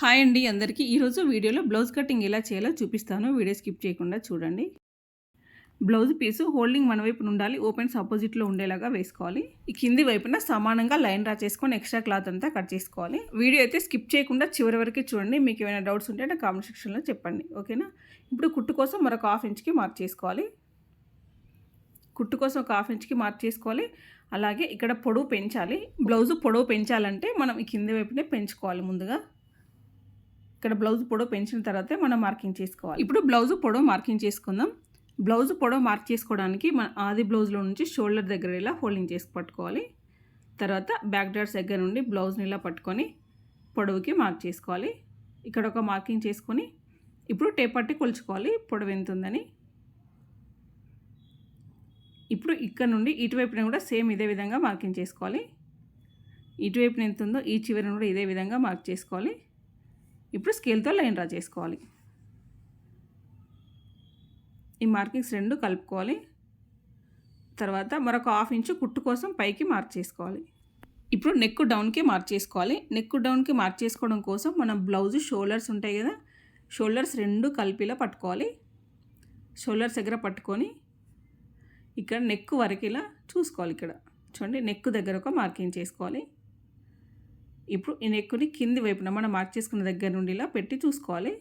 Hi అండి అందరికీ. ఈరోజు వీడియోలో బ్లౌజ్ కటింగ్ ఎలా చేయాలో చూపిస్తాను. వీడియో స్కిప్ చేయకుండా చూడండి. బ్లౌజ్ పీసు హోల్డింగ్ మన వైపున ఉండాలి ఓపెన్స్ ఆపోజిట్లో ఉండేలాగా వేసుకోవాలి. ఈ కింది వైపున సమానంగా లైన్ డ్రా చేసుకొని ఎక్స్ట్రా క్లాత్ అంతా కట్ చేసుకోవాలి. వీడియో అయితే స్కిప్ చేయకుండా చివరి వరకు చూడండి. మీకు ఏమైనా డౌట్స్ ఉంటే నా కామెంట్ సెక్షన్లో చెప్పండి. ఓకేనా? ఇప్పుడు కుట్టు కోసం మరొక హాఫ్ ఇంచ్కి మార్క్ చేసుకోవాలి. కుట్టు కోసం ఒక హాఫ్ ఇంచ్కి మార్క్ చేసుకోవాలి. అలాగే ఇక్కడ పొడవు పెంచాలి. బ్లౌజ్ పొడవు పెంచాలంటే మనం ఈ కింది వైపునే పెంచుకోవాలి ముందుగా. ఇక్కడ బ్లౌజ్ పొడవు పెంచిన తర్వాతే మనం మార్కింగ్ చేసుకోవాలి. ఇప్పుడు బ్లౌజ్ పొడవు మార్కింగ్ చేసుకుందాం. బ్లౌజ్ పొడవు మార్క్ చేసుకోవడానికి మన ఆది బ్లౌజ్లో నుంచి షోల్డర్ దగ్గర ఇలా హోల్డింగ్ చేసి పట్టుకోవాలి. తర్వాత బ్యాక్ డాట్స్ దగ్గర నుండి బ్లౌజ్ని ఇలా పట్టుకొని పొడవుకి మార్క్ చేసుకోవాలి. ఇక్కడ ఒక మార్కింగ్ చేసుకొని ఇప్పుడు టేప్ పట్టి కొలుచుకోవాలి. పొడవు ఎంత ఉందని. ఇప్పుడు ఇక్కడ నుండి ఇటువైపున కూడా సేమ్ ఇదే విధంగా మార్కింగ్ చేసుకోవాలి. ఇటువైపున ఎంత ఉందో ఈ చివరిని కూడా ఇదే విధంగా మార్క్ చేసుకోవాలి. ఇప్పుడు స్కేల్తో లైన్ డ్రా చేసుకోవాలి. ఈ మార్కింగ్స్ రెండు కలుపుకోవాలి. తర్వాత మరొక హాఫ్ ఇంచు కుట్టు కోసం పైకి మార్క్ చేసుకోవాలి. ఇప్పుడు నెక్ డౌన్కి మార్క్ చేసుకోవాలి. నెక్ డౌన్కి మార్క్ చేసుకోవడం కోసం మనం బ్లౌజ్ షోల్డర్స్ ఉంటాయి కదా షోల్డర్స్ రెండు కలిపిలా పట్టుకోవాలి. షోల్డర్స్ దగ్గర పట్టుకొని ఇక్కడ నెక్ వరకు ఇలా చూసుకోవాలి ఇక్కడ. చూడండి నెక్ దగ్గర ఒక మార్కింగ్ చేసుకోవాలి. ఇప్పుడు ఈ నెక్కుని కింది వైపున మనం మార్క్ చేసుకున్న దగ్గర నుండి ఇలా పెట్టి చూసుకోవాలి.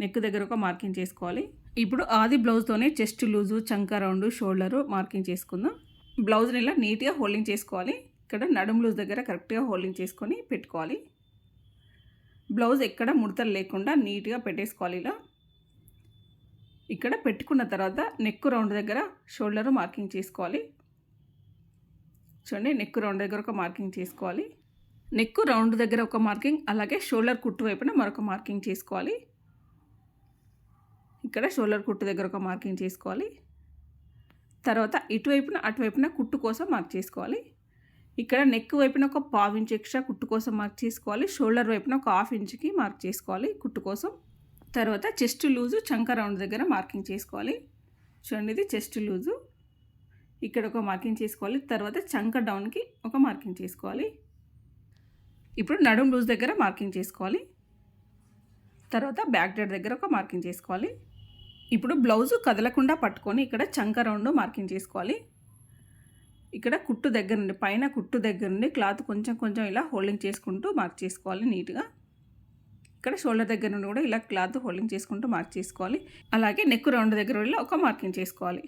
నెక్ దగ్గర ఒక మార్కింగ్ చేసుకోవాలి. ఇప్పుడు ఆది బ్లౌజ్తోనే చెస్ట్ లూజు చంక రౌండ్ షోల్డరు మార్కింగ్ చేసుకుందాం. బ్లౌజ్ని ఇలా నీట్గా హోల్డింగ్ చేసుకోవాలి. ఇక్కడ నడుము లూజ్ దగ్గర కరెక్ట్గా హోల్డింగ్ చేసుకొని పెట్టుకోవాలి. బ్లౌజ్ ఎక్కడ ముడతలు లేకుండా నీట్గా పెట్టేసుకోవాలి ఇలా. ఇక్కడ పెట్టుకున్న తర్వాత నెక్ రౌండ్ దగ్గర షోల్డర్ మార్కింగ్ చేసుకోవాలి. చూడండి నెక్ రౌండ్ దగ్గర ఒక మార్కింగ్ చేసుకోవాలి. నెక్ రౌండ్ దగ్గర ఒక మార్కింగ్ అలాగే షోల్డర్ కుట్టు వైపున మరొక మార్కింగ్ చేసుకోవాలి. ఇక్కడ షోల్డర్ కుట్టు దగ్గర ఒక మార్కింగ్ చేసుకోవాలి. తర్వాత ఇటువైపున అటువైపున కుట్టు కోసం మార్క్ చేసుకోవాలి. ఇక్కడ నెక్ వైపున ఒక పావు ఇంచ్ ఎక్స్ట్రా కుట్టు కోసం మార్క్ చేసుకోవాలి. షోల్డర్ వైపున ఒక హాఫ్ ఇంచ్కి మార్క్ చేసుకోవాలి కుట్టు కోసం. తర్వాత చెస్ట్ లూజు చంక రౌండ్ దగ్గర మార్కింగ్ చేసుకోవాలి. చూడండి ఇది చెస్ట్ లూజు ఇక్కడ ఒక మార్కింగ్ చేసుకోవాలి. తర్వాత చంక డౌన్కి ఒక మార్కింగ్ చేసుకోవాలి. ఇప్పుడు నడుం లూజ్ దగ్గర మార్కింగ్ చేసుకోవాలి. తర్వాత బ్యాక్ డెడ్ దగ్గర ఒక మార్కింగ్ చేసుకోవాలి. ఇప్పుడు బ్లౌజు కదలకుండా పట్టుకొని ఇక్కడ చంక రౌండ్ మార్కింగ్ చేసుకోవాలి. ఇక్కడ కుట్టు దగ్గర నుండి పైన కుట్టు దగ్గర నుండి క్లాత్ కొంచెం కొంచెం ఇలా హోల్డింగ్ చేసుకుంటూ మార్క్ చేసుకోవాలి నీట్గా. ఇక్కడ షోల్డర్ దగ్గర నుండి కూడా ఇలా క్లాత్ హోల్డింగ్ చేసుకుంటూ మార్క్ చేసుకోవాలి. అలాగే నెక్ రౌండ్ దగ్గర ఇలా ఒక మార్కింగ్ చేసుకోవాలి.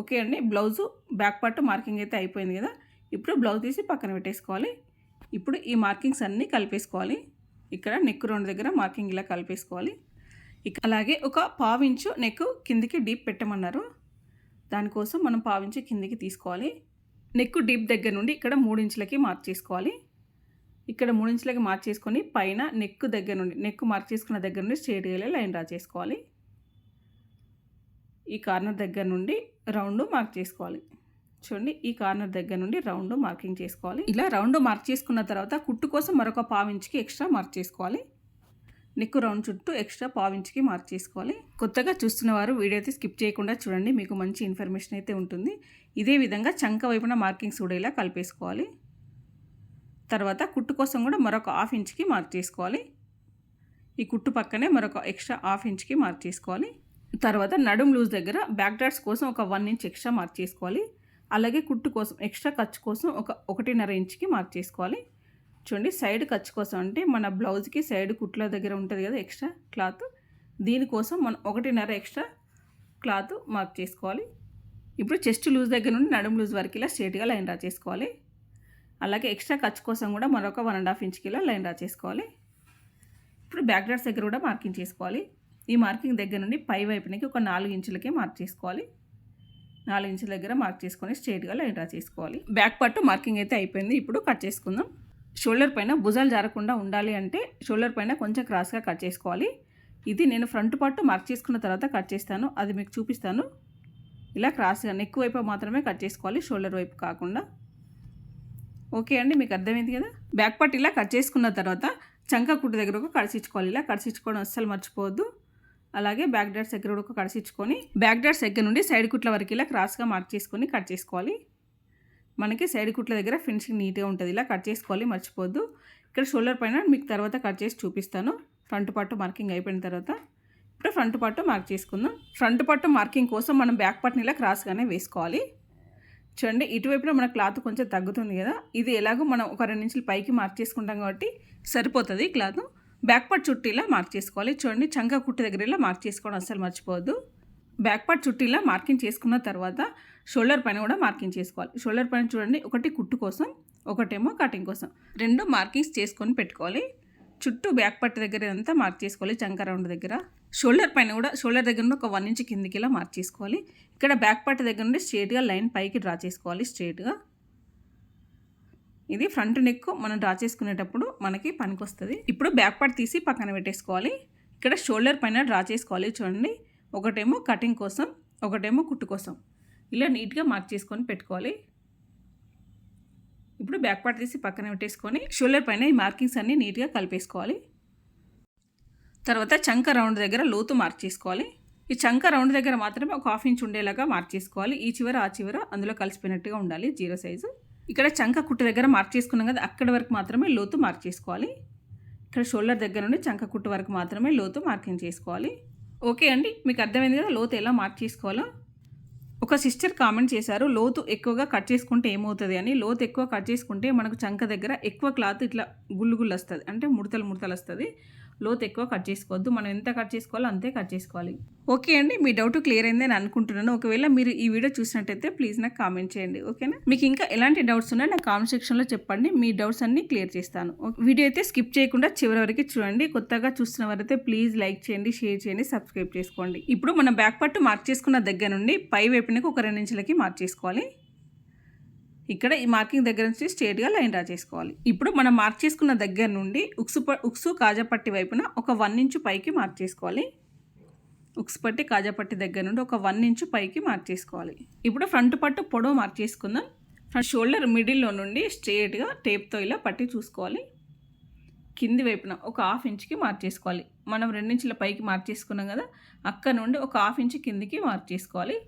ఓకే అండి బ్లౌజు బ్యాక్ పార్ట్ మార్కింగ్ అయితే అయిపోయింది కదా. ఇప్పుడు బ్లౌజ్ తీసి పక్కన పెట్టేసుకోవాలి. ఇప్పుడు ఈ మార్కింగ్స్ అన్నీ కలిపేసుకోవాలి. ఇక్కడ నెక్ రెండు దగ్గర మార్కింగ్ ఇలా కలిపేసుకోవాలి. అలాగే ఒక పావించు నెక్ కిందికి డీప్ పెట్టమన్నారు. దానికోసం మనం పావించి కిందికి తీసుకోవాలి. నెక్ డీప్ దగ్గర నుండి ఇక్కడ మూడు ఇంచులకి మార్క్ చేసుకోవాలి. ఇక్కడ మూడు ఇంచులకి మార్క్ చేసుకొని పైన నెక్ దగ్గర నుండి నెక్ మార్క్ చేసుకున్న దగ్గర నుండి స్ట్రేట్గా లైన్ డ్రా చేసుకోవాలి. ఈ కార్నర్ దగ్గర నుండి రౌండ్ మార్క్ చేసుకోవాలి. చూడండి ఈ కార్నర్ దగ్గర నుండి రౌండ్ మార్కింగ్ చేసుకోవాలి. ఇలా రౌండ్ మార్క్ చేసుకున్న తర్వాత కుట్టు కోసం మరొక పావించికి ఎక్స్ట్రా మార్క్ చేసుకోవాలి. నెక్ రౌండ్ చుట్టూ ఎక్స్ట్రా పావించికి మార్క్ చేసుకోవాలి. కొత్తగా చూస్తున్న వారు వీడియో అయితే స్కిప్ చేయకుండా చూడండి మీకు మంచి ఇన్ఫర్మేషన్ అయితే ఉంటుంది. ఇదే విధంగా చంక వైపున మార్కింగ్స్ కూడా ఇలా కలిపేసుకోవాలి. తర్వాత కుట్టు కోసం కూడా మరొక హాఫ్ ఇంచ్కి మార్క్ చేసుకోవాలి. ఈ కుట్టు పక్కనే మరొక ఎక్స్ట్రా హాఫ్ ఇంచ్కి మార్క్ చేసుకోవాలి. తర్వాత నడుం లూజ్ దగ్గర బ్యాక్ డాట్స్ కోసం ఒక వన్ ఇంచ్ ఎక్స్ట్రా మార్క్ చేసుకోవాలి. అలాగే కుట్టు కోసం ఎక్స్ట్రా ఖర్చు కోసం ఒక ఒకటిన్నర ఇంచ్కి మార్క్ చేసుకోవాలి. చూడండి సైడ్ ఖర్చు కోసం అంటే మన బ్లౌజ్కి సైడ్ కుట్ల దగ్గర ఉంటుంది కదా ఎక్స్ట్రా క్లాత్. దీనికోసం మనం ఒకటిన్నర ఎక్స్ట్రా క్లాత్ మార్క్ చేసుకోవాలి. ఇప్పుడు చెస్ట్ లూజ్ దగ్గర నుండి నడుం లూజ్ వరకు ఇలా స్ట్రేట్గా లైన్ డ్రా చేసుకోవాలి. అలాగే ఎక్స్ట్రా ఖర్చు కోసం కూడా మరొక వన్ అండ్ హాఫ్ ఇంచ్కి ఇలా లైన్ డ్రా చేసుకోవాలి. ఇప్పుడు బ్యాక్ డాట్స్ దగ్గర కూడా మార్కింగ్ చేసుకోవాలి. ఈ మార్కింగ్ దగ్గర నుండి పై వైపునకి ఒక నాలుగు ఇంచులకే మార్క్ చేసుకోవాలి. నాలుగు ఇంచుల దగ్గర మార్క్ చేసుకొని స్ట్రేట్గా లైన్ డ్రా చేసుకోవాలి. బ్యాక్ పట్టు మార్కింగ్ అయితే అయిపోయింది. ఇప్పుడు కట్ చేసుకుందాం. షోల్డర్ పైన భుజాలు జారకుండా ఉండాలి అంటే షోల్డర్ పైన కొంచెం క్రాస్గా కట్ చేసుకోవాలి. ఇది నేను ఫ్రంట్ పట్టు మార్క్ చేసుకున్న తర్వాత కట్ చేస్తాను. అది మీకు చూపిస్తాను. ఇలా క్రాస్గా నెక్ వైపు మాత్రమే కట్ చేసుకోవాలి. షోల్డర్ వైపు కాకుండా. ఓకే అండి మీకు అర్థమైంది కదా? బ్యాక్ పార్ట్ ఇలా కట్ చేసుకున్న తర్వాత చంక కుట్టు దగ్గర ఒక కడిచించుకోవాలి ఇలా కడిచించుకోవడం అస్సలు మర్చిపోవద్దు. అలాగే బ్యాక్ డాట్స్ దగ్గర కూడా ఒక కడిచించుకొని బ్యాక్ డాట్స్ దగ్గర నుండి సైడ్ కుట్ల వరకు ఇలా క్రాస్గా మార్క్ చేసుకొని కట్ చేసుకోవాలి. మనకి సైడ్ కుట్ల దగ్గర ఫినిషింగ్ నీట్గా ఉంటుంది. ఇలా కట్ చేసుకోవాలి మర్చిపోద్దు ఇక్కడ షోల్డర్ పైన మీకు తర్వాత కట్ చేసి చూపిస్తాను. ఫ్రంట్ పట్టు మార్కింగ్ అయిపోయిన తర్వాత ఇప్పుడు ఫ్రంట్ పట్టు మార్క్ చేసుకుందాం. ఫ్రంట్ పట్టు మార్కింగ్ కోసం మనం బ్యాక్ పట్టుని ఇలా క్రాస్గానే వేసుకోవాలి. చూడండి ఇటువైపున మన క్లాత్ కొంచెం తగ్గుతుంది కదా. ఇది ఎలాగో మనం ఒక రెండు ఇంచులు పైకి మార్క్ చేసుకుంటాం కాబట్టి సరిపోతుంది క్లాత్ బ్యాక్ పార్ట్ చుట్టూ ఇలా మార్క్ చేసుకోవాలి. చూడండి చంగా కుట్టు దగ్గర ఇలా మార్క్ చేసుకోవడం అస్సలు మర్చిపోవద్దు. బ్యాక్ పార్ట్ చుట్టూ ఇలా మార్కింగ్ చేసుకున్న తర్వాత షోల్డర్ పైన కూడా మార్కింగ్ చేసుకోవాలి. షోల్డర్ పైన చూడండి ఒకటి కుట్టు కోసం ఒకటేమో కటింగ్ కోసం. రెండు మార్కింగ్స్ చేసుకొని పెట్టుకోవాలి. చుట్టూ బ్యాక్ పట్టు దగ్గర అంతా మార్క్ చేసుకోవాలి చంక రౌండ్ దగ్గర. షోల్డర్ పైన కూడా షోల్డర్ దగ్గర నుండి ఒక వన్ ఇంచ్ కిందికి ఇలా మార్క్ చేసుకోవాలి. ఇక్కడ బ్యాక్ పట్టు దగ్గర నుండి స్ట్రేట్గా లైన్ పైకి డ్రా చేసుకోవాలి స్ట్రేట్గా. ఇది ఫ్రంట్ నెక్ మనం డ్రా చేసుకునేటప్పుడు మనకి పనికి వస్తుంది ఇప్పుడు బ్యాక్ పార్ట్ తీసి పక్కన పెట్టేసుకోవాలి. ఇక్కడ షోల్డర్ పైన డ్రా చేసుకోవాలి చూడండి. ఒకటేమో కటింగ్ కోసం ఒకటేమో కుట్టు కోసం. ఇలా నీట్గా మార్క్ చేసుకొని పెట్టుకోవాలి. ఇప్పుడు బ్యాక్ పార్ట్ తీసి పక్కన పెట్టేసుకొని షోల్డర్ పైన ఈ మార్కింగ్స్ అన్నీ నీట్గా కలిపేసుకోవాలి. తర్వాత చంక రౌండ్ దగ్గర లోతు మార్క్ చేసుకోవాలి. ఈ చంక రౌండ్ దగ్గర మాత్రమే ఒక హాఫ్ ఇంచ్ ఉండేలాగా మార్క్ చేసుకోవాలి. ఈ చివర ఆ చివర అందులో కలిసిపోయినట్టుగా ఉండాలి జీరో సైజు. ఇక్కడ చంక కుట్టు దగ్గర మార్క్ చేసుకున్నాం కదా అక్కడి వరకు మాత్రమే లోతు మార్క్ చేసుకోవాలి. ఇక్కడ షోల్డర్ దగ్గర నుండి చంక కుట్టు వరకు మాత్రమే లోతు మార్కింగ్ చేసుకోవాలి. ఓకే అండి మీకు అర్థమైంది కదా లోతు ఎలా మార్క్ చేసుకోవాలో? ఒక సిస్టర్ కామెంట్ చేశారు లోతు ఎక్కువగా కట్ చేసుకుంటే ఏమవుతుంది అని. లోతు ఎక్కువ కట్ చేసుకుంటే మనకు చంక దగ్గర ఎక్కువ క్లాత్ ఇట్లా గుళ్ళు గుళ్ళు వస్తుంది అంటే ముడతలు ముడతలు వస్తుంది. లోతు ఎక్కువ కట్ చేసుకోవద్దు. మనం ఎంత కట్ చేసుకోవాలో అంతే కట్ చేసుకోవాలి. ఓకే అండి మీ డౌట్ క్లియర్ అయింది అని అనుకుంటున్నాను. ఒకవేళ మీరు ఈ వీడియో చూసినట్టయితే ప్లీజ్ నాకు కామెంట్ చేయండి ఓకేనా? మీకు ఇంకా ఎలాంటి డౌట్స్ ఉన్నాయో నాకు కామెంట్ సెక్షన్లో చెప్పండి. మీ డౌట్స్ అన్ని క్లియర్ చేస్తాను. వీడియో అయితే స్కిప్ చేయకుండా చివరి వరకు చూడండి. కొత్తగా చూస్తున్న వారైతే ప్లీజ్ లైక్ చేయండి షేర్ చేయండి సబ్స్క్రైబ్ చేసుకోండి. ఇప్పుడు మనం బ్యాక్ పట్టు మార్క్ చేసుకున్న దగ్గర నుండి పై వైపునకు ఒక రెండు ఇంచులకి మార్క్ చేసుకోవాలి. ఇక్కడ ఈ మార్కింగ్ దగ్గర నుంచి స్ట్రేట్గా లైన్ డ్రా చేసుకోవాలి. ఇప్పుడు మనం మార్క్ చేసుకున్న దగ్గర నుండి ఉక్సు ప- ఉక్సు కాజాపట్టి వైపున ఒక వన్ ఇంచు పైకి మార్క్ చేసుకోవాలి. ఉక్సు పట్టి కాజాపట్టి దగ్గర నుండి ఒక వన్ ఇంచు పైకి మార్క్ చేసుకోవాలి. ఇప్పుడు ఫ్రంట్ పట్టు పొడవు మార్క్ చేసుకుందాం. ఫ్రంట్ షోల్డర్ మిడిల్లో నుండి స్ట్రేట్గా టేప్తో ఇలా పట్టి చూసుకోవాలి. కింది వైపున ఒక హాఫ్ ఇంచ్కి మార్క్ చేసుకోవాలి. మనం రెండించుల పైకి మార్క్ చేసుకున్నాం కదా అక్కడ నుండి ఒక హాఫ్ ఇంచ్ కిందికి మార్క్ చేసుకోవాలి.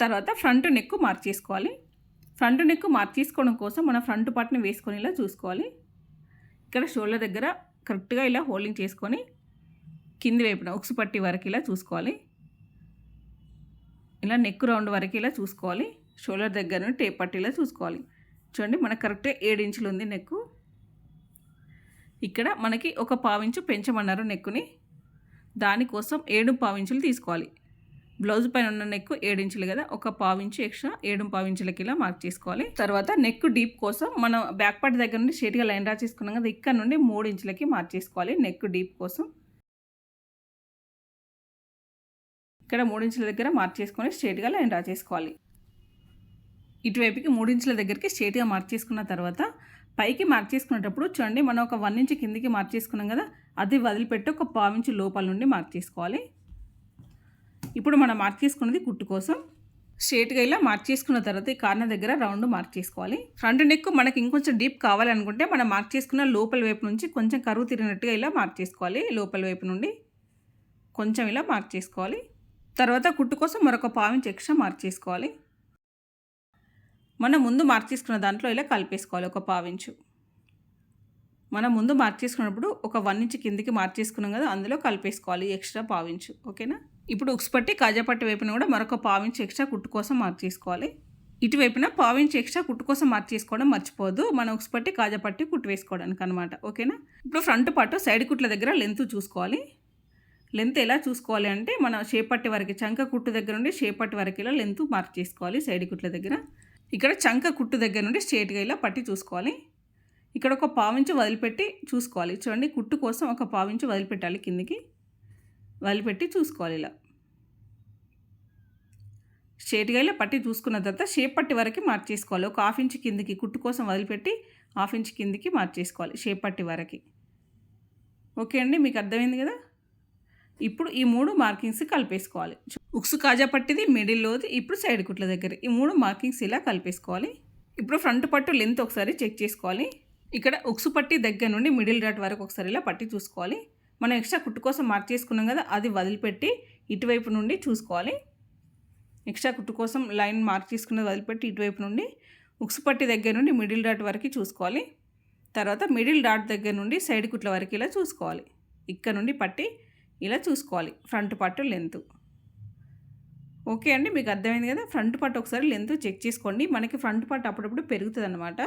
తర్వాత ఫ్రంట్ నెక్ మార్క్ చేసుకోవాలి. ఫ్రంట్ నెక్ మార్క్ చేసుకోవడం కోసం మన ఫ్రంట్ పార్ట్ని వేసుకొని ఇలా చూసుకోవాలి. ఇక్కడ షోల్డర్ దగ్గర కరెక్ట్గా ఇలా హోల్డింగ్ చేసుకొని కింది వైపున ఉక్సు పట్టి వరకు ఇలా చూసుకోవాలి. ఇలా నెక్ రౌండ్ వరకు ఇలా చూసుకోవాలి. షోల్డర్ దగ్గర టేప్ టేప్ పట్టిలా చూసుకోవాలి. చూడండి మనకు కరెక్ట్గా ఏడు ఇంచులు ఉంది నెక్కు. ఇక్కడ మనకి ఒక పావించు పెంచమన్నారు నెక్కుని. దానికోసం ఏడు పావించులు తీసుకోవాలి. బ్లౌజ్ పైన ఉన్న నెక్ ఏడు ఇంచులు కదా ఒక పావించు ఎక్స్ట్రా ఏడు పావించులకి ఇలా మార్క్ చేసుకోవాలి. తర్వాత నెక్ డీప్ కోసం మనం బ్యాక్ పార్ట్ దగ్గర నుండి స్ట్రేట్గా లైన్ డ్రా చేసుకున్నాం కదా ఇక్కడ నుండి మూడు ఇంచులకి మార్క్ చేసుకోవాలి నెక్ డీప్ కోసం. ఇక్కడ మూడు ఇంచుల దగ్గర మార్క్ చేసుకొని స్ట్రేట్గా లైన్ డ్రా చేసుకోవాలి ఇటువైపుకి మూడు ఇంచుల దగ్గరికి స్ట్రేట్గా మార్క్ చేసుకున్న తర్వాత పైకి మార్క్ చేసుకునేటప్పుడు చూడండి మనం ఒక వన్ ఇంచ్ కిందికి మార్క్ చేసుకున్నాం కదా అది వదిలిపెట్టి ఒక పావించు లోపల నుండి మార్క్ చేసుకోవాలి. ఇప్పుడు మనం మార్క్ చేసుకున్నది కుట్టు కోసం. స్ట్రేట్గా ఇలా మార్క్ చేసుకున్న తర్వాత ఈ కార్నర్ దగ్గర రౌండ్ మార్క్ చేసుకోవాలి. ఫ్రంట్ నెక్ మనకి ఇంకొంచెం డీప్ కావాలనుకుంటే మనం మార్క్ చేసుకున్న లోపల వైపు నుంచి కొంచెం కరువు తిరిగినట్టుగా ఇలా మార్క్ చేసుకోవాలి. లోపల వైపు నుండి కొంచెం ఇలా మార్క్ చేసుకోవాలి. తర్వాత కుట్టు కోసం మరొక పావించి ఎక్స్ట్రా మార్క్ చేసుకోవాలి. మనం ముందు మార్క్ చేసుకున్న దాంట్లో ఇలా కలిపేసుకోవాలి ఒక పావించు. మనం ముందు మార్క్ చేసుకున్నప్పుడు ఒక వన్ ఇంచ్ కిందికి మార్క్ చేసుకున్నాం కదా అందులో కలిపేసుకోవాలి ఎక్స్ట్రా పావించు. ఓకేనా? ఇప్పుడు ఉక్స్ పట్టి కాజాపట్టి వైపున కూడా మరొక పావించి ఎక్స్ట్రా కుట్టు కోసం మార్క్ చేసుకోవాలి. ఇటువైపున పావించి ఎక్స్ట్రా కుట్టు కోసం మార్క్ చేసుకోవడం మర్చిపోదు మనం ఉక్స్ పట్టి కాజాపట్టి కుట్టు వేసుకోవడానికి అనమాట ఓకేనా? ఇప్పుడు ఫ్రంట్ పాటు సైడ్ కుట్ల దగ్గర లెంత్ చూసుకోవాలి. లెంత్ ఎలా చూసుకోవాలి అంటే మన షేపట్టి వరకు చంక కుట్టు దగ్గర నుండి షేపట్టి వరకు ఇలా లెంత్ మార్క్ చేసుకోవాలి సైడ్ కుట్ల దగ్గర. ఇక్కడ చంక కుట్టు దగ్గర నుండి స్ట్రేట్గా ఇలా పట్టి చూసుకోవాలి. ఇక్కడ ఒక పావించి వదిలిపెట్టి చూసుకోవాలి. చూడండి కుట్టు కోసం ఒక పావించి వదిలిపెట్టాలి కిందికి. వదిలిపెట్టి చూసుకోవాలి ఇలా. స్ట్రేట్గా ఇలా పట్టి చూసుకున్న తర్వాత షేప్ పట్టి వరకు మార్చేసుకోవాలి. ఒక హాఫ్ ఇంచ్ కిందికి కుట్టు కోసం వదిలిపెట్టి హాఫ్ ఇంచ్ కిందికి మార్చేసుకోవాలి షేప్ పట్టి వరకు. ఓకే అండి మీకు అర్థమైంది కదా? ఇప్పుడు ఈ మూడు మార్కింగ్స్ కలిపేసుకోవాలి. ఉక్సు కాజా పట్టిది మిడిల్లోది ఇప్పుడు సైడ్ కుట్ల దగ్గర. ఈ మూడు మార్కింగ్స్ ఇలా కలిపేసుకోవాలి. ఇప్పుడు ఫ్రంట్ పట్టు లెంత్ ఒకసారి చెక్ చేసుకోవాలి. ఇక్కడ ఉక్సు పట్టి దగ్గర నుండి మిడిల్ డాట్ వరకు ఒకసారి ఇలా పట్టి చూసుకోవాలి. మనం ఎక్స్ట్రా కుట్టు కోసం మార్క్ చేసుకున్నాం కదా అది వదిలిపెట్టి ఇటువైపు నుండి చూసుకోవాలి. ఎక్స్ట్రా కుట్టు కోసం లైన్ మార్క్ తీసుకున్నది వదిలిపెట్టి ఇటువైపు నుండి ఉక్సు పట్టి దగ్గర నుండి మిడిల్ డాట్ వరకు చూసుకోవాలి. తర్వాత మిడిల్ డాట్ దగ్గర నుండి సైడ్ కుట్ల వరకు ఇలా చూసుకోవాలి. ఇక్కడ నుండి పట్టి ఇలా చూసుకోవాలి. ఫ్రంట్ పట్టు లెంత్. ఓకే అండి మీకు అర్థమైంది కదా? ఫ్రంట్ పట్టు ఒకసారి లెంత్ చెక్ చేసుకోండి. మనకి ఫ్రంట్ పట్టు అప్పుడప్పుడు పెరుగుతుంది అనమాట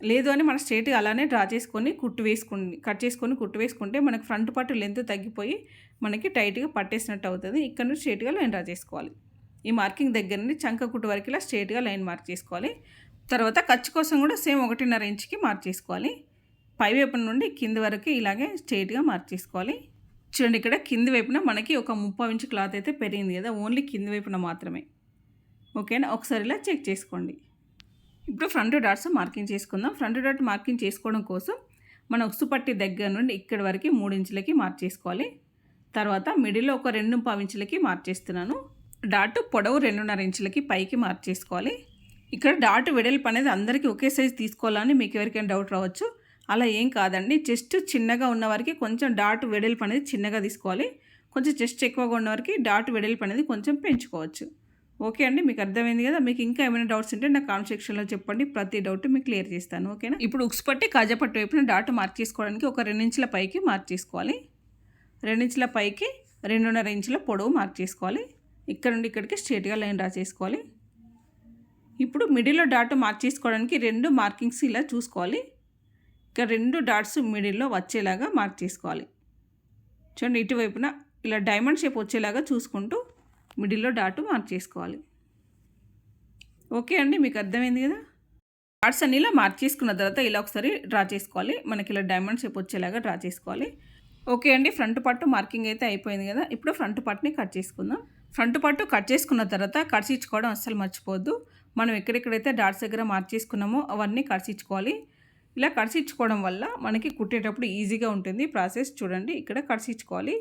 లేదు అని మన స్ట్రేట్గా అలానే డ్రా చేసుకొని కుట్టు వేసుకుని కట్ చేసుకొని కుట్టు వేసుకుంటే మనకు ఫ్రంట్ పట్టు లెంత్ తగ్గిపోయి మనకి టైట్గా పట్టేసినట్టు అవుతుంది. ఇక్కడ నుంచి స్ట్రేట్గా లైన్ డ్రా చేసుకోవాలి. ఈ మార్కింగ్ దగ్గర నుండి చంక కుట్టు వరకు ఇలా స్ట్రేట్గా లైన్ మార్క్ చేసుకోవాలి. తర్వాత ఖర్చు కోసం కూడా సేమ్ ఒకటిన్నర ఇంచుకి మార్క్ చేసుకోవాలి. పై వైపు నుండి కింది వరకు ఇలాగే స్ట్రేట్గా మార్క్ చేసుకోవాలి. చూడండి ఇక్కడ కింది వైపున మనకి ఒక ముప్పై ఇంచు క్లాత్ అయితే పెరిగింది కదా ఓన్లీ కింది వైపున మాత్రమే. ఓకేనా? ఒకసారి ఇలా చెక్ చేసుకోండి. ఇప్పుడు ఫ్రంట్ డాట్స్ మార్కింగ్ చేసుకుందాం. ఫ్రంట్ డాట్ మార్కింగ్ చేసుకోవడం కోసం మన ఉసుపట్టి దగ్గర నుండి ఇక్కడి వరకు మూడు ఇంచులకి మార్క్ చేసుకోవాలి. తర్వాత మిడిల్లో ఒక రెండు పావు ఇంచులకి మార్క్ చేస్తున్నాను. డాట్ పొడవు రెండున్నర ఇంచులకి పైకి మార్క్ చేసుకోవాలి. ఇక్కడ డాట్ వెడల్పు అనేది అందరికీ ఒకే సైజ్ తీసుకోవాలని మీకు ఎవరికైనా డౌట్ రావచ్చు. అలా ఏం కాదండి. చెస్ట్ చిన్నగా ఉన్న వారికి కొంచెం డాట్ వెడల్పు అనేది చిన్నగా తీసుకోవాలి. కొంచెం చెస్ట్ ఎక్కువగా ఉన్న వారికి డాట్ వెడల్పు అనేది కొంచెం పెంచుకోవచ్చు. ఓకే అండి మీకు అర్థమైంది కదా? మీకు ఇంకా ఏమైనా డౌట్స్ ఉంటే నా కామెంట్ సెక్షన్లో చెప్పండి. ప్రతి డౌట్ మీకు క్లియర్ చేస్తాను ఓకేనా? ఇప్పుడు ఉక్స్ పట్టి కాజా పట్టు వైపున డాట్ మార్క్ చేసుకోవడానికి ఒక రెండించుల పైకి మార్క్ చేసుకోవాలి. రెండించుల పైకి రెండున్నర ఇంచుల పొడవు మార్క్ చేసుకోవాలి. ఇక్కడ నుండి ఇక్కడికి స్ట్రేట్గా లైన్ డ్రా చేసుకోవాలి. ఇప్పుడు మిడిల్లో డాట్ మార్క్ చేసుకోవడానికి రెండు మార్కింగ్స్ ఇలా చూసుకోవాలి. ఇక్కడ రెండు డాట్స్ మిడిల్లో వచ్చేలాగా మార్క్ చేసుకోవాలి. చూడండి ఇటువైపున ఇలా డైమండ్ షేప్ వచ్చేలాగా చూసుకుంటూ మిడిల్లో డాట్ మార్క్ చేసుకోవాలి ఓకే అండి మీకు అర్థమైంది కదా? డాట్స్ అన్ని ఇలా మార్క్ చేసుకున్న తర్వాత ఇలా ఒకసారి డ్రా చేసుకోవాలి. మనకి ఇలా డైమండ్ షేప్ వచ్చేలాగా డ్రా చేసుకోవాలి. ఓకే అండి ఫ్రంట్ పట్టు మార్కింగ్ అయితే అయిపోయింది కదా? ఇప్పుడు ఫ్రంట్ పట్టుని కట్ చేసుకుందాం. ఫ్రంట్ పట్టు కట్ చేసుకున్న తర్వాత కడిచిచ్చుకోవడం అస్సలు మర్చిపోవద్దు. మనం ఎక్కడెక్కడైతే డాట్స్ దగ్గర మార్క్ చేసుకున్నామో అవన్నీ కడిచిచ్చుకోవాలి ఇలా కడిచిచ్చుకోవడం వల్ల మనకి కుట్టేటప్పుడు ఈజీగా ఉంటుంది ప్రాసెస్. చూడండి ఇక్కడ కడిచిచ్చుకోవాలి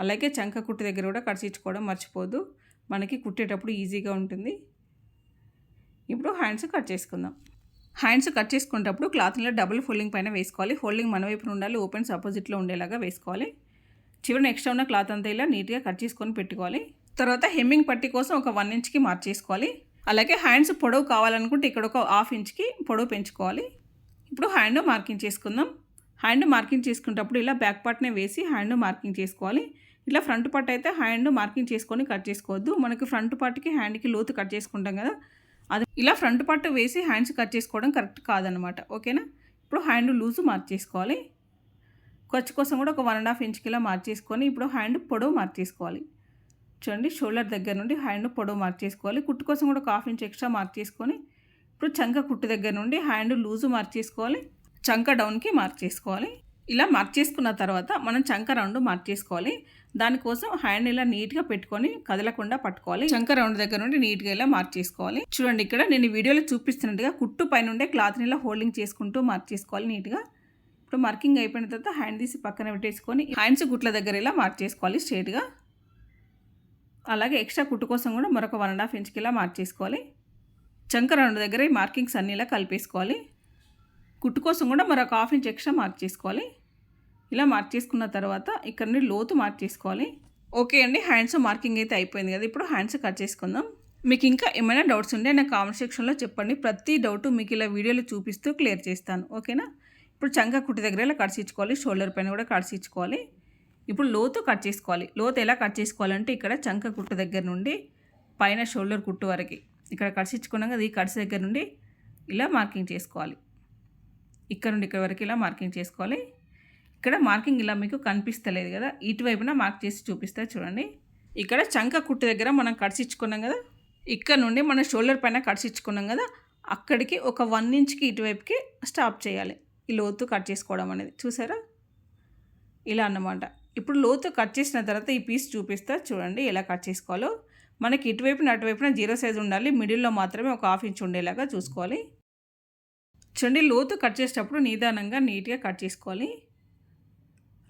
అలాగే చంక కుట్టు దగ్గర కూడా కడిచిచ్చుకోవడం మర్చిపోదు. మనకి కుట్టేటప్పుడు ఈజీగా ఉంటుంది. ఇప్పుడు హ్యాండ్స్ కట్ చేసుకుందాం. హ్యాండ్స్ కట్ చేసుకునేటప్పుడు క్లాత్లో డబుల్ ఫోల్డింగ్ పైన వేసుకోవాలి. ఫోల్డింగ్ మన వైపున ఉండాలి ఓపెన్స్ ఆపోజిట్లో ఉండేలాగా వేసుకోవాలి. చివరిన ఎక్స్ట్రా ఉన్న క్లాత్ అంతా ఇలా నీట్గా కట్ చేసుకొని పెట్టుకోవాలి. తర్వాత హెమ్మింగ్ పట్టి కోసం ఒక వన్ ఇంచ్కి మార్చేసుకోవాలి. అలాగే హ్యాండ్స్ పొడవు కావాలనుకుంటే ఇక్కడ ఒక హాఫ్ ఇంచ్కి పొడవు పెంచుకోవాలి. ఇప్పుడు హ్యాండ్ మార్కింగ్ చేసుకుందాం. హ్యాండ్ మార్కింగ్ చేసుకునేటప్పుడు ఇలా బ్యాక్ పార్ట్నే వేసి హ్యాండ్ మార్కింగ్ చేసుకోవాలి. ఇలా ఫ్రంట్ పార్ట్ అయితే హ్యాండ్ మార్కింగ్ చేసుకొని కట్ చేసుకోవద్దు. మనకి ఫ్రంట్ పార్ట్కి హ్యాండ్కి లోతు కట్ చేసుకుంటాం కదా అది ఇలా ఫ్రంట్ పార్ట్ వేసి హ్యాండ్స్ కట్ చేసుకోవడం కరెక్ట్ కాదనమాట. ఓకేనా? ఇప్పుడు హ్యాండ్ లూజు మార్క్ చేసుకోవాలి. ఖర్చు కోసం కూడా ఒక వన్ అండ్ హాఫ్ ఇంచ్కి ఇలా మార్క్ చేసుకొని ఇప్పుడు హ్యాండ్ పొడవు మార్క్ చేసుకోవాలి. చూడండి షోల్డర్ దగ్గర నుండి హ్యాండ్ పొడవు మార్క్ చేసుకోవాలి. కుట్టు కోసం కూడా ఒక హాఫ్ ఇంచ్ ఎక్స్ట్రా మార్క్ చేసుకొని ఇప్పుడు చంక కుట్టు దగ్గర నుండి హ్యాండ్ లూజు మార్క్ చేసుకోవాలి. చంక డౌన్కి మార్క్ చేసుకోవాలి. ఇలా మార్క్ చేసుకున్న తర్వాత మనం చంక రౌండ్ మార్క్ చేసుకోవాలి దానికోసం హ్యాండ్ ఇలా నీట్గా పెట్టుకొని కదలకుండా పట్టుకోవాలి. చంక రౌండ్ దగ్గర నుండి నీట్గా ఇలా మార్క్ చేసుకోవాలి. చూడండి ఇక్కడ నేను వీడియోలో చూపిస్తున్నట్టుగా కుట్టు పైన ఉండే క్లాత్ని ఇలా హోల్డింగ్ చేసుకుంటూ మార్క్ చేసుకోవాలి నీట్గా ఇప్పుడు మార్కింగ్ అయిపోయిన తర్వాత హ్యాండ్ తీసి పక్కన పెట్టేసుకొని హ్యాండ్స్ గుట్ల దగ్గర ఇలా మార్క్ చేసుకోవాలి స్ట్రేట్గా అలాగే ఎక్స్ట్రా కుట్టు కోసం కూడా మరొక వన్ అండ్ హాఫ్ ఇంచ్కి ఇలా మార్క్ చేసుకోవాలి. చంక రౌండ్ దగ్గర ఈ మార్కింగ్స్ అన్నీ ఇలా కలిపేసుకోవాలి. కుట్టు కోసం కూడా మరొక హాఫ్ ఇంచ్ ఎక్స్ట్రా మార్క్ చేసుకోవాలి. ఇలా మార్క్ చేసుకున్న తర్వాత ఇక్కడ నుండి లోతు మార్క్ చేసుకోవాలి. ఓకే అండి హ్యాండ్స్ మార్కింగ్ అయితే అయిపోయింది కదా ఇప్పుడు హ్యాండ్స్ కట్ చేసుకుందాం. మీకు ఇంకా ఏమైనా డౌట్స్ ఉంటే నా కామెంట్ సెక్షన్లో చెప్పండి. ప్రతి డౌట్ మీకు ఇలా వీడియోలో చూపిస్తూ క్లియర్ చేస్తాను ఓకేనా? ఇప్పుడు చంక కుట్టి దగ్గర ఇలా కడిచిచ్చుకోవాలి షోల్డర్ పైన కూడా కడిచిచ్చుకోవాలి ఇప్పుడు లోతు కట్ చేసుకోవాలి. లోతు ఎలా కట్ చేసుకోవాలంటే ఇక్కడ చంక కుట్టు దగ్గర నుండి పైన షోల్డర్ కుట్టు వరకు. ఇక్కడ కడిచిచ్చుకున్నాం కదా ఈ కడిసి దగ్గర నుండి ఇలా మార్కింగ్ చేసుకోవాలి. ఇక్కడ నుండి ఇక్కడ వరకు ఇలా మార్కింగ్ చేసుకోవాలి. ఇక్కడ మార్కింగ్ ఇలా మీకు కనిపిస్తలేదు కదా? ఇటువైపున మార్క్ చేసి చూపిస్తే చూడండి. ఇక్కడ చంక కుట్టు దగ్గర మనం కడిచిచ్చుకున్నాం కదా? ఇక్కడ నుండి మన షోల్డర్ పైన కడిచిచ్చుకున్నాం కదా? అక్కడికి ఒక వన్ ఇంచ్కి ఇటువైపుకి స్టాప్ చేయాలి. ఈ లోతు కట్ చేసుకోవడం అనేది. చూసారా? ఇలా అన్నమాట. ఇప్పుడు లోతు కట్ చేసిన తర్వాత ఈ పీస్ చూపిస్తా చూడండి ఎలా కట్ చేసుకోవాలో. మనకి ఇటువైపున అటువైపున జీరో సైజ్ ఉండాలి. మిడిల్లో మాత్రమే ఒక హాఫ్ ఇంచ్ ఉండేలాగా చూసుకోవాలి. చూడండి లోతు కట్ చేసేటప్పుడు నిదానంగా నీట్గా కట్ చేసుకోవాలి.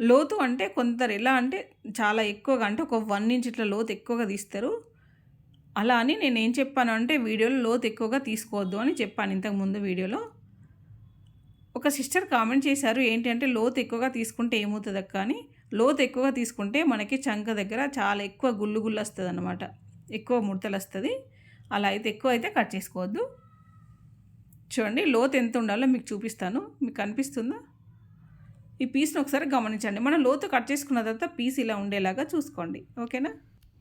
లోతు అంటే కొందరు ఎలా అంటే చాలా ఎక్కువగా అంటే ఒక వన్ ఇంచ్ ఇట్లా లోతు ఎక్కువగా తీస్తారు. అలా అని నేను ఏం చెప్పాను అంటే వీడియోలో లోతు ఎక్కువగా తీసుకోవద్దు అని చెప్పాను ఇంతకుముందు వీడియోలో. ఒక సిస్టర్ కామెంట్ చేశారు ఏంటి అంటే లోతు ఎక్కువగా తీసుకుంటే ఏమవుతుంది అక్క? అని. లోతు ఎక్కువగా తీసుకుంటే మనకి చంక దగ్గర చాలా ఎక్కువ గుళ్ళు గుళ్ళు వస్తుంది అనమాట ఎక్కువ ముడతలు వస్తుంది. అలా అయితే ఎక్కువ అయితే కట్ చేసుకోవద్దు. చూడండి లోతు ఎంత ఉండాలో మీకు చూపిస్తాను. మీకు కనిపిస్తుందా? ఈ పీస్ని ఒకసారి గమనించండి. మనం లోతు కట్ చేసుకున్న తర్వాత పీస్ ఇలా ఉండేలాగా చూసుకోండి. ఓకేనా?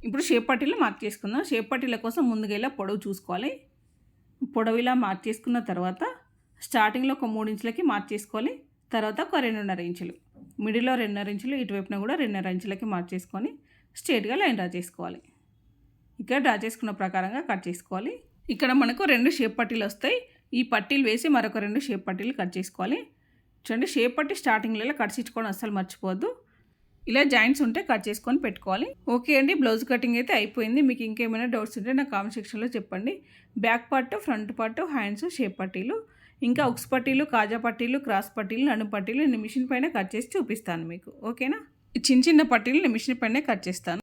ఇప్పుడు షేప్ పట్టీలు మార్క్ చేసుకుందాం. షేప్ పట్టీల కోసం ముందుగా ఇలా పొడవు చూసుకోవాలి. పొడవు ఇలా మార్క్ చేసుకున్న తర్వాత స్టార్టింగ్లో ఒక మూడు ఇంచులకి మార్క్ చేసుకోవాలి. తర్వాత ఒక రెండున్నర ఇంచులు. మిడిల్లో రెండున్నర ఇంచులు ఇటువైపున కూడా రెండున్నర ఇంచులకి మార్క్ చేసుకొని స్ట్రేట్గా లైన్ డ్రా చేసుకోవాలి. ఇక్కడ డ్రా చేసుకున్న ప్రకారంగా కట్ చేసుకోవాలి. ఇక్కడ మనకు రెండు షేప్ పట్టీలు వస్తాయి. ఈ పట్టీలు వేసి మరొక రెండు షేప్ పట్టీలు కట్ చేసుకోవాలి. చూడండి షేప్ పట్టి స్టార్టింగ్లలో కట్ చేసుకోవడం అస్సలు మర్చిపోవద్దు. ఇలా జాయింట్స్ ఉంటే కట్ చేసుకొని పెట్టుకోవాలి. ఓకే అండి బ్లౌజ్ కటింగ్ అయితే అయిపోయింది. మీకు ఇంకేమైనా డౌట్స్ ఉంటే నా కామెంట్ సెక్షన్లో చెప్పండి. Back part front part hands shape పట్టీలు ఇంకా ఉక్స్ పట్టీలు కాజా పట్టీలు క్రాస్ పట్టీలు నడుము పట్టీలు నేను మిషన్ పైన కట్ చేసి చూపిస్తాను మీకు. ఓకేనా? చిన్న చిన్న పట్టీలు నేను మిషన్ పైన కట్ చేస్తాను.